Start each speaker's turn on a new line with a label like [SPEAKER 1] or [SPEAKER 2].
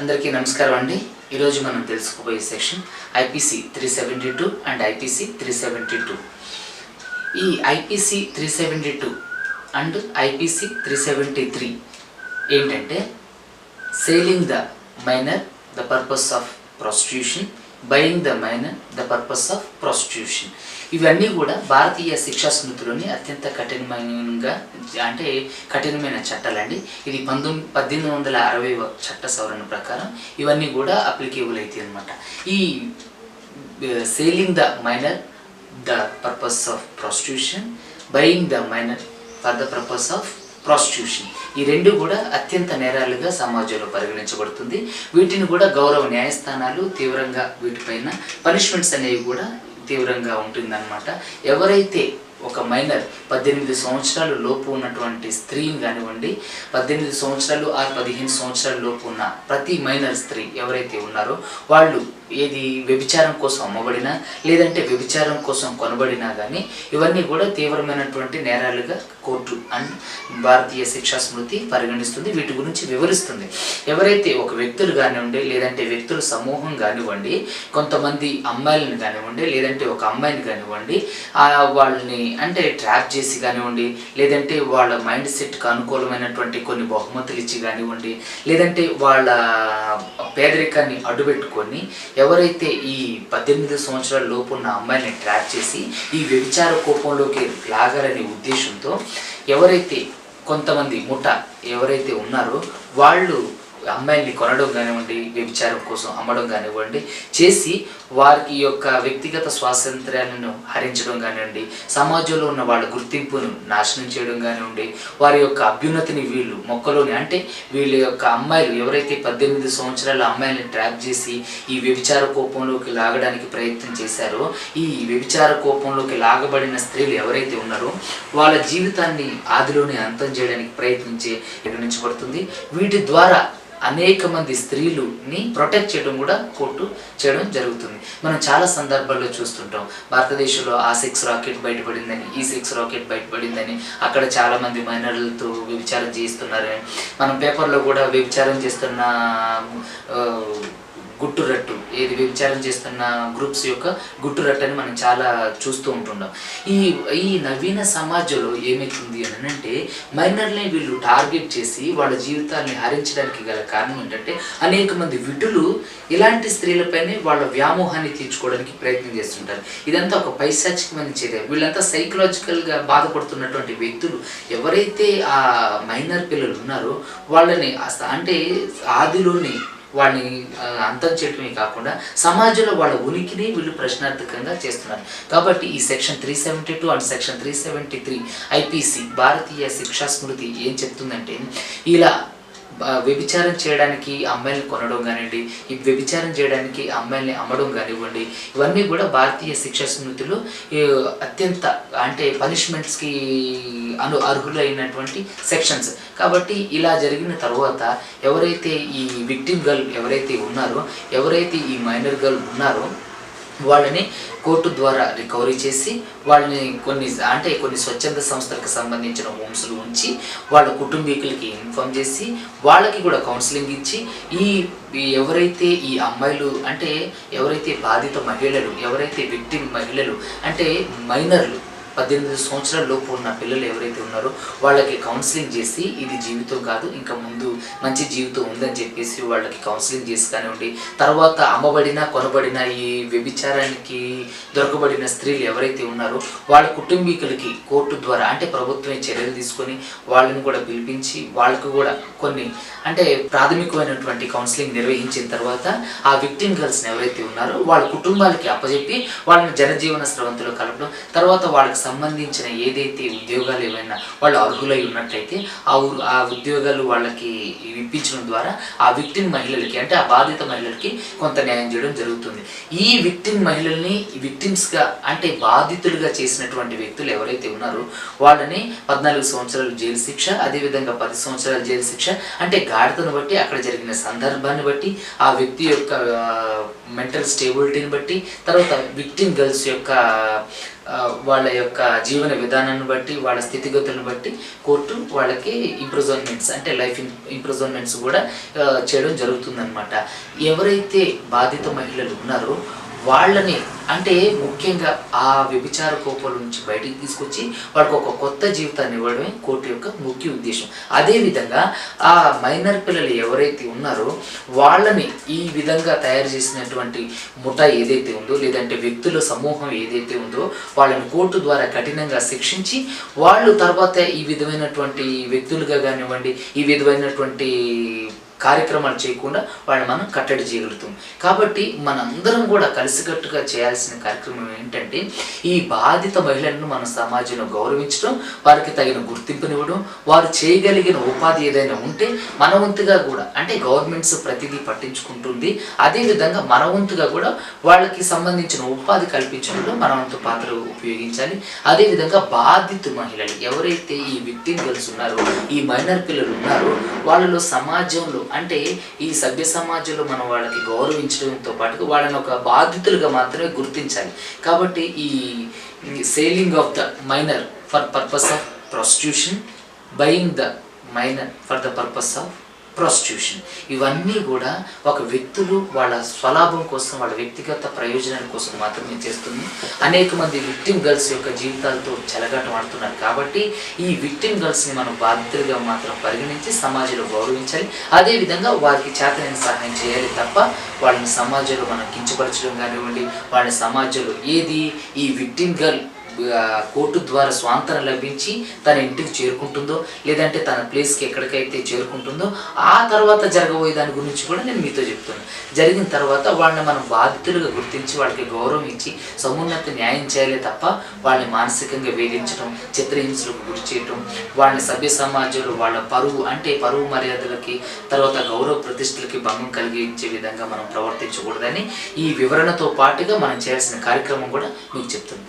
[SPEAKER 1] అందరికీ నమస్కారం అండి. ఈరోజు మనం తెలుసుకోబోయే section IPC three seventy two and IPC three seventy two. ఈ IPC three seventy two and IPC three seventy three ఏంటంటే selling the minor the purpose of prostitution buying the minor the purpose of prostitution ఇవన్నీ కూడా భారతీయ శిక్షా స్మృతిలోని అత్యంత కఠినమైనగా అంటే కఠినమైన చట్టాలండి. ఇది పంతొమ్మిది పద్దెనిమిది వందల అరవై చట్ట సవరణ ప్రకారం ఇవన్నీ కూడా అప్లికేబుల్ అవుతాయి అనమాట ఈ selling the minor the purpose of prostitution buying the minor for the purpose of prostitution ఈ రెండు కూడా అత్యంత నేరాలుగా సమాజంలో పరిగణించబడుతుంది. వీటిని కూడా గౌరవ న్యాయస్థానాలు తీవ్రంగా వీటిపైన పనిష్మెంట్స్ అనేవి కూడా తీవ్రంగా ఉంటుందన్నమాట. ఎవరైతే ఒక మైనర్ పద్దెనిమిది సంవత్సరాలు లోపు ఉన్నటువంటి స్త్రీని కానివ్వండి పద్దెనిమిది సంవత్సరాలు ఆ పదిహేను సంవత్సరాల లోపు ఉన్న ప్రతి మైనర్ స్త్రీ ఎవరైతే ఉన్నారో వాళ్ళు ఏది వ్యభిచారం కోసం అమ్మబడినా లేదంటే వ్యభిచారం కోసం కొనబడినా కానీ ఇవన్నీ కూడా తీవ్రమైనటువంటి నేరాలుగా కోర్టు అండ్ భారతీయ శిక్షా స్మృతి పరిగణిస్తుంది. వీటి గురించి వివరిస్తుంది. ఎవరైతే ఒక వ్యక్తులు కానివ్వండి లేదంటే వ్యక్తుల సమూహం కానివ్వండి కొంతమంది అమ్మాయిలను కానివ్వండి లేదంటే ఒక అమ్మాయిని కానివ్వండి వాళ్ళని అంటే ట్రాప్ చేసి కానివ్వండి లేదంటే వాళ్ళ మైండ్ సెట్కి అనుకూలమైనటువంటి కొన్ని బహుమతులు ఇచ్చి కానివ్వండి లేదంటే వాళ్ళ పేదరికాన్ని అడ్డుపెట్టుకొని ఎవరైతే ఈ పద్దెనిమిది సంవత్సరాల లోపు ఉన్న అమ్మాయిని ట్రాప్ చేసి ఈ వ్యభిచార కోపంలోకి లాగాలనే ఉద్దేశంతో ఎవరైతే కొంతమంది ముఠ ఎవరైతే ఉన్నారో వాళ్ళు అమ్మాయిల్ని కొనడం కానివ్వండి వ్యభిచారం కోసం అమ్మడం కానివ్వండి చేసి వారికి యొక్క వ్యక్తిగత స్వాతంత్ర్యాలను హరించడం కానివ్వండి సమాజంలో ఉన్న వాళ్ళ గుర్తింపును నాశనం చేయడం కానివ్వండి వారి యొక్క అభ్యున్నతిని వీళ్ళు మొక్కలోని అంటే వీళ్ళ యొక్క అమ్మాయిలు ఎవరైతే పద్దెనిమిది సంవత్సరాల అమ్మాయిల్ని ట్రాప్ చేసి ఈ వ్యభిచార కోపంలోకి లాగడానికి ప్రయత్నం చేశారో ఈ వ్యభిచార కోపంలోకి లాగబడిన స్త్రీలు ఎవరైతే ఉన్నారో వాళ్ళ జీవితాన్ని ఆదిలోనే అంతం చేయడానికి ప్రయత్నించే నిర్ణయించబడుతుంది. వీటి ద్వారా అనేక మంది స్త్రీలుని ప్రొటెక్ట్ చేయడం కూడా కోర్టు చేయడం జరుగుతుంది. మనం చాలా సందర్భాల్లో చూస్తుంటాం. భారతదేశంలో ఆ సిక్స్ రాకెట్ బయటపడిందని ఈ సిక్స్ రాకెట్ బయటపడిందని అక్కడ చాలా మంది మైనర్లతో వ్యభిచారం చేయిస్తున్నారని మనం పేపర్లో కూడా వ్యభిచారం చేస్తున్న గుట్టురట్టు. ఏది వ్యభిచారం చేస్తున్న గ్రూప్స్ యొక్క గుట్టురట్టు అని మనం చాలా చూస్తూ ఉంటున్నాం ఈ ఈ నవీన సమాజంలో ఏమవుతుంది అని అంటే మైనర్ని వీళ్ళు టార్గెట్ చేసి వాళ్ళ జీవితాన్ని హరించడానికి గల కారణం ఏంటంటే అనేక మంది విటులు ఇలాంటి స్త్రీలపైనే వాళ్ళ వ్యామోహాన్ని తీర్చుకోవడానికి ప్రయత్నం చేస్తుంటారు. ఇదంతా ఒక పైశాచికమైన చర్య. వీళ్ళంతా సైకలాజికల్గా బాధపడుతున్నటువంటి వ్యక్తులు ఎవరైతే ఆ మైనర్ పిల్లలు ఉన్నారో వాళ్ళని అంటే ఆదిలోని వాళ్ళని అంతం చేయటమే కాకుండా సమాజంలో వాళ్ళ ఉనికిని వీళ్ళు ప్రశ్నార్థకంగా చేస్తున్నారు. కాబట్టి ఈ section three seventy two and section three seventy three IPC భారతీయ శిక్షా స్మృతి ఏం చెప్తుందంటే ఇలా వ్యభిచారం చేయడానికి అమ్మాయిని కొనడం కానివ్వండి ఈ వ్యభిచారం చేయడానికి అమ్మాయిల్ని అమ్మడం కానివ్వండి ఇవన్నీ కూడా భారతీయ శిక్షా స్మృతిలో అత్యంత అంటే పనిష్మెంట్స్కి అను అర్హులైనటువంటి సెక్షన్స్. కాబట్టి ఇలా జరిగిన తర్వాత ఎవరైతే ఈ విక్టిమ్ గర్ల్ ఎవరైతే ఉన్నారో ఎవరైతే ఈ మైనర్ గర్ల్ ఉన్నారో వాళ్ళని కోర్టు ద్వారా రికవరీ చేసి వాళ్ళని కొన్ని అంటే కొన్ని స్వచ్ఛంద సంస్థలకు సంబంధించిన హోమ్స్లు ఉంచి వాళ్ళ కుటుంబీకులకి ఇన్ఫామ్ చేసి వాళ్ళకి కూడా కౌన్సిలింగ్ ఇచ్చి ఈ ఎవరైతే ఈ అమ్మాయిలు అంటే ఎవరైతే బాధిత మహిళలు ఎవరైతే విక్టిమ్ మహిళలు అంటే మైనర్లు పద్దెనిమిది సంవత్సరాల లోపు ఉన్న పిల్లలు ఎవరైతే ఉన్నారో వాళ్ళకి కౌన్సిలింగ్ చేసి ఇది జీవితం కాదు ఇంకా ముందు మంచి జీవితం ఉందని చెప్పేసి వాళ్ళకి కౌన్సిలింగ్ చేసి కానివ్వండి. తర్వాత అమ్మబడిన కొనబడిన ఈ వ్యభిచారానికి దొరకబడిన స్త్రీలు ఎవరైతే ఉన్నారో వాళ్ళ కుటుంబీకులకి కోర్టు ద్వారా అంటే ప్రభుత్వం చర్యలు తీసుకొని వాళ్ళని కూడా పిలిపించి వాళ్ళకు కూడా కొన్ని అంటే ప్రాథమికమైనటువంటి కౌన్సిలింగ్ నిర్వహించిన తర్వాత ఆ విక్టిమ్ గర్ల్స్ని ఎవరైతే ఉన్నారో వాళ్ళ కుటుంబాలకి అప్పజెప్పి వాళ్ళని జనజీవన స్రవంతిలో కలపడం తర్వాత వాళ్ళకి సంబంధించిన ఏదైతే ఉద్యోగాలు ఏమైనా వాళ్ళు అర్హులై ఉన్నట్లయితే ఆ ఉ- ఆ ఉద్యోగాలు వాళ్ళకి ఇప్పించడం ద్వారా ఆ విక్టిమ్ మహిళలకి అంటే ఆ బాధిత మహిళలకి కొంత న్యాయం చేయడం జరుగుతుంది. ఈ విక్టిమ్ మహిళల్ని విక్టిమ్స్గా అంటే బాధితులుగా చేసినటువంటి వ్యక్తులు ఎవరైతే ఉన్నారో వాళ్ళని పద్నాలుగు సంవత్సరాలు జైలు శిక్ష అదేవిధంగా పది సంవత్సరాల జైలు శిక్ష అంటే గాఢతను బట్టి అక్కడ జరిగిన సందర్భాన్ని బట్టి ఆ వ్యక్తి యొక్క మెంటల్ స్టేబిలిటీని బట్టి తర్వాత విక్టిమ్ గర్ల్స్ యొక్క వాళ్ళ యొక్క జీవన విధానాన్ని బట్టి వాళ్ళ స్థితిగతులను బట్టి కోర్టు వాళ్ళకి ఇంప్రూజన్మెంట్స్ అంటే లైఫ్ ఇంప్రూజన్మెంట్స్ కూడా చేయడం జరుగుతుందన్నమాట. ఎవరైతే బాధిత మహిళలు ఉన్నారో వాళ్ళని అంటే ముఖ్యంగా ఆ వ్యభిచార కోపాల నుంచి బయటికి తీసుకొచ్చి వాళ్ళకి ఒక కొత్త జీవితాన్ని ఇవ్వడమే కోర్టు యొక్క ముఖ్య ఉద్దేశం. అదేవిధంగా ఆ మైనర్ పిల్లలు ఎవరైతే ఉన్నారో వాళ్ళని ఈ విధంగా తయారు చేసినటువంటి ముఠా ఏదైతే ఉందో లేదంటే వ్యక్తుల సమూహం ఏదైతే ఉందో వాళ్ళని కోర్టు ద్వారా కఠినంగా శిక్షించి వాళ్ళు తర్వాత ఈ విధమైనటువంటి వ్యక్తులుగా కానివ్వండి ఈ విధమైనటువంటి కార్యక్రమాలు చేయకుండా వాళ్ళని మనం కట్టడి చేయగలుగుతాం. కాబట్టి మనందరం కూడా కలిసికట్టుగా చేయాల్సిన కార్యక్రమం ఏంటంటే ఈ బాధిత మహిళలను మన సమాజంలో గౌరవించడం వారికి తగిన గుర్తింపునివ్వడం వారు చేయగలిగిన ఉపాధి ఏదైనా ఉంటే మన వంతుగా కూడా అంటే గవర్నమెంట్స్ ప్రతిదీ పట్టించుకుంటుంది. అదేవిధంగా మన వంతుగా కూడా వాళ్ళకి సంబంధించిన ఉపాధి కల్పించడంలో మన వంతు పాత్ర ఉపయోగించాలి. అదేవిధంగా బాధిత మహిళలు ఎవరైతే ఈ విక్టిమ్ గర్ల్స్ ఉన్నారో ఈ మైనర్ పిల్లలు ఉన్నారో వాళ్ళలో సమాజంలో అంటే ఈ సభ్య సమాజంలో మనం వాళ్ళకి గౌరవించడంతో పాటు వాళ్ళని ఒక బాధితులుగా మాత్రమే గుర్తించాలి. కాబట్టి ఈ selling of the minor for purpose of prostitution buying the minor for the purpose of prostitution ఇవన్నీ కూడా ఒక వ్యక్తులు వాళ్ళ స్వలాభం కోసం వాళ్ళ వ్యక్తిగత ప్రయోజనాల కోసం మాత్రమే చేస్తుంది. అనేక మంది విక్టిమ్ గర్ల్స్ యొక్క జీవితాలతో చెలగాటం ఆడుతున్నారు. కాబట్టి ఈ విక్టిమ్ గర్ల్స్ని మనం బాధ్యతగా మాత్రం పరిగణించి సమాజంలో గౌరవించాలి. అదేవిధంగా వారికి చేతనైన సహాయం చేయాలి తప్ప వాళ్ళని సమాజంలో మనం కించపరచడం కానివ్వండి వాళ్ళ సమాజంలో ఏది ఈ విక్టిమ్ గర్ల్ కోర్టు ద్వారా స్వాంతన లభించి తన ఇంటికి చేరుకుంటుందో లేదంటే తన ప్లేస్కి ఎక్కడికైతే చేరుకుంటుందో ఆ తర్వాత జరగబోయే దాని గురించి కూడా నేను మీతో చెప్తున్నాను జరిగిన తర్వాత వాళ్ళని మనం బాధితులుగా గుర్తించి వాళ్ళకి గౌరవం ఇచ్చి సమున్నత న్యాయం చేయాలి తప్ప వాళ్ళని మానసికంగా వేధించడం చిత్రహింసలకు గురి చేయటం వాళ్ళని సభ్య సమాజంలో వాళ్ళ పరువు అంటే పరువు మర్యాదలకి తర్వాత గౌరవ ప్రతిష్టలకి భంగం కలిగించే విధంగా మనం ప్రవర్తించకూడదని ఈ వివరణతో పాటుగా మనం చేయాల్సిన కార్యక్రమం కూడా మీకు చెప్తుంది